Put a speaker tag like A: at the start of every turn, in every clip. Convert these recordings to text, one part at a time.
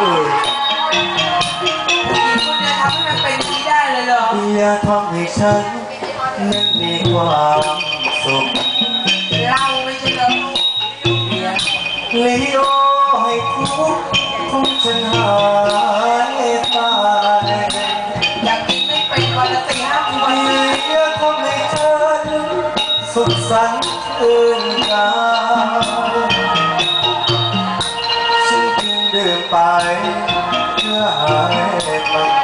A: ออ
B: คุณจะทำให้มันเป็นอย่างนี้ได้เลยเหรอ
A: ยาทำให้ฉันนั้นมีความสุข
B: เราไม่ใช่เรอลูกเมีย
A: ลีโอให้ทุกของฉันหาย
B: สุข
A: สันต์คืนกายฉันจึงดื่มไปเพื่อให้มัน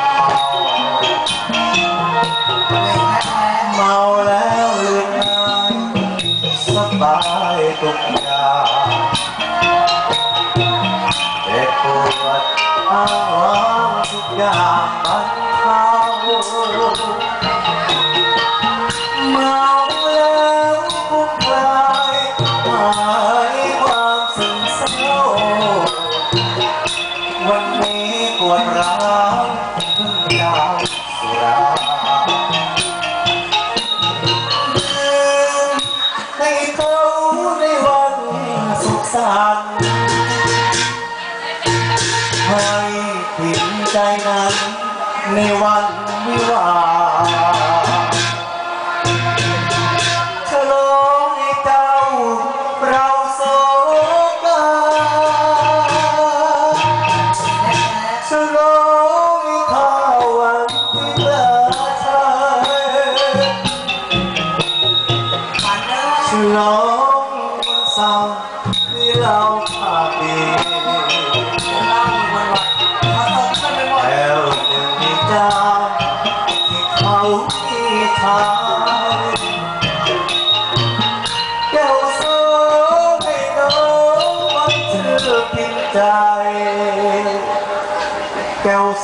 A: ใจนั้นในวันวิวาห์ฉลองให้เจ้าเราโศกาฉลองให้ข้าวันที่เลิศชาย
B: ฝันเลย
A: ฉลอง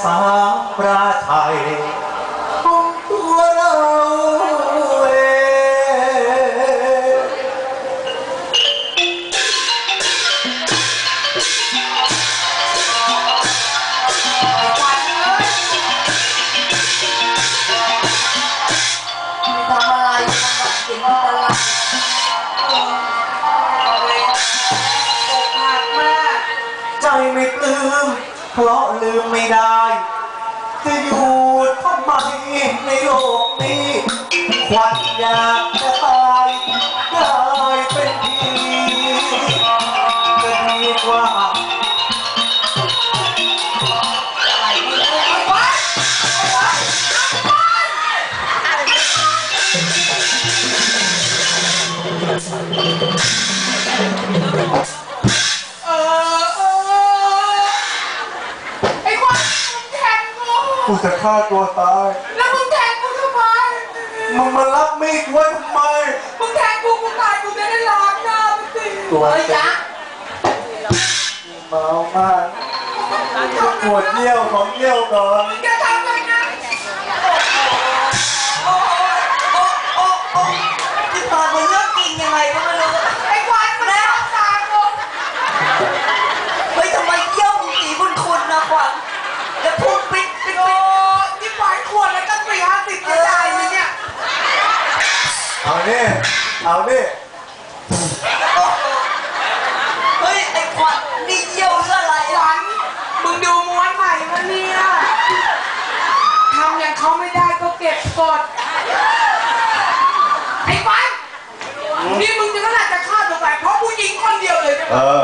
A: สา
B: ม
A: ปราไทยของตัวเราเอง
B: ฝันเลยไม่ทำอะไราเออ
A: ใจไม่ปลื้ม เพราะลืมไม่ได้ จะอยู่ทำไมในโลกนี้ควันอยากจะตายได้เป็นทีจะดีกว่า
B: กู
A: จะฆ่าตัวตาย
B: แล้วมึงแทงกูทำไม
A: มึงมารับมีดไว้ทำไม
B: มึงแทงกูกูตายกูจะได้ล้างหน้ามึงสิ
A: ตัว
B: เฮ้ยจ๊ะ
A: เมามากปวดเยี่ยวของเยี่ยวก่อน
B: มึง
C: เอาดิ
B: เฮ้
C: ยไอ้ขวัญนี่เยี่ยวเรื่องอะไร
B: ข
C: อะ
B: วัญมึงดูม้วนใหม่มาเนี่ยทำอย่างเขาไม่ได้ก็เก็บกด ไอ้ขวัญนี่มึงถึงขนาดจะฆ่าตัวตายเพราะผู้หญิงคนเดียวเลยใช่ไหม
A: เออ